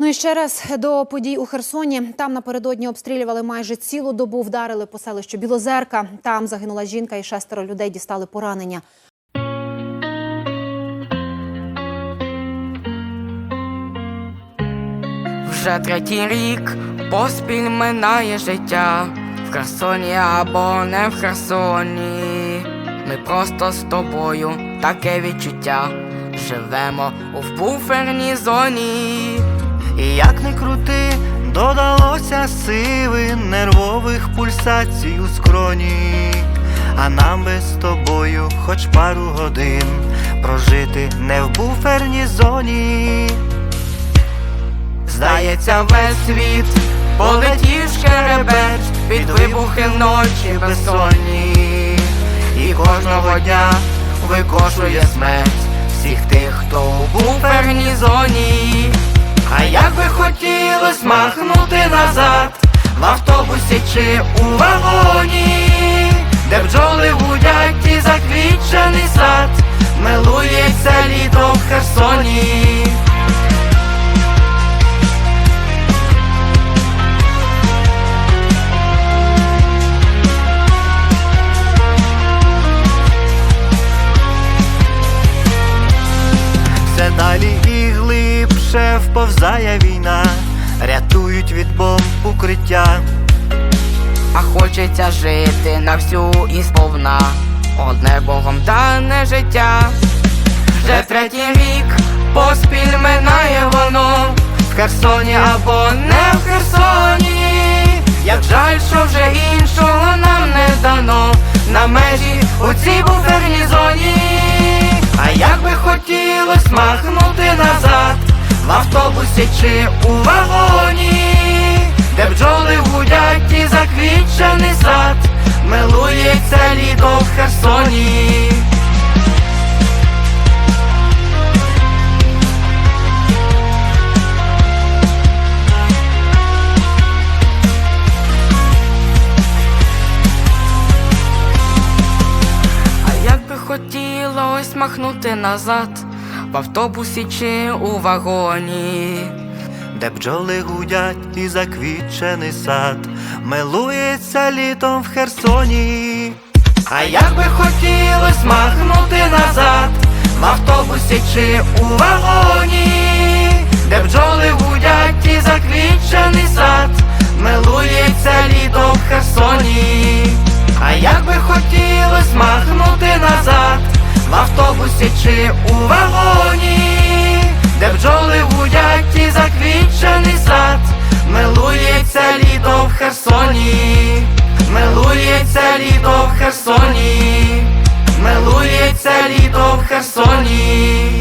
Ну і ще раз до подій у Херсоні. Там напередодні обстрілювали майже цілу добу, вдарили по селищу Білозерка. Там загинула жінка і шестеро людей дістали поранення. Вже третій рік поспіль минає життя в Херсоні або не в Херсоні. Ми просто з тобою таке відчуття. Живемо у буферній зоні. І як не крути, додалося сили нервових пульсацій у скроні. А нам би з тобою хоч пару годин прожити не в буферній зоні. Здається, весь світ полетів шкеребець під вибухи ночі безсонні. І кожного дня викошує смерть всіх тих, хто у буферній зоні. А як би хотілось махнути назад? В автобусі чи у вагоні, де бджоли гудять і заквітчений сад, милується літо в Херсоні. Вповзає війна, рятують від бомб укриття. А хочеться жити на всю і сповна. Одне Богом дане життя. Вже третій рік поспіль минає воно. В Херсоні або не в Херсоні. Як жаль, що вже іншого нам не дано чи у вагоні де бджоли гудять і заквітчений сад, милується літо в Херсоні. А як би хотілось махнути назад, в автобусі чи у вагоні. де бджоли гудять і заквітчений сад, милується літом в Херсоні. А як би хотілось махнути назад в автобусі чи у вагоні, де бджоли гудять і заквітчений сад, милується автобусі чи у вагоні, де бджоли гудять і заквічений сад, милується літо в Херсоні, милується літо в Херсоні, милується літо в Херсоні.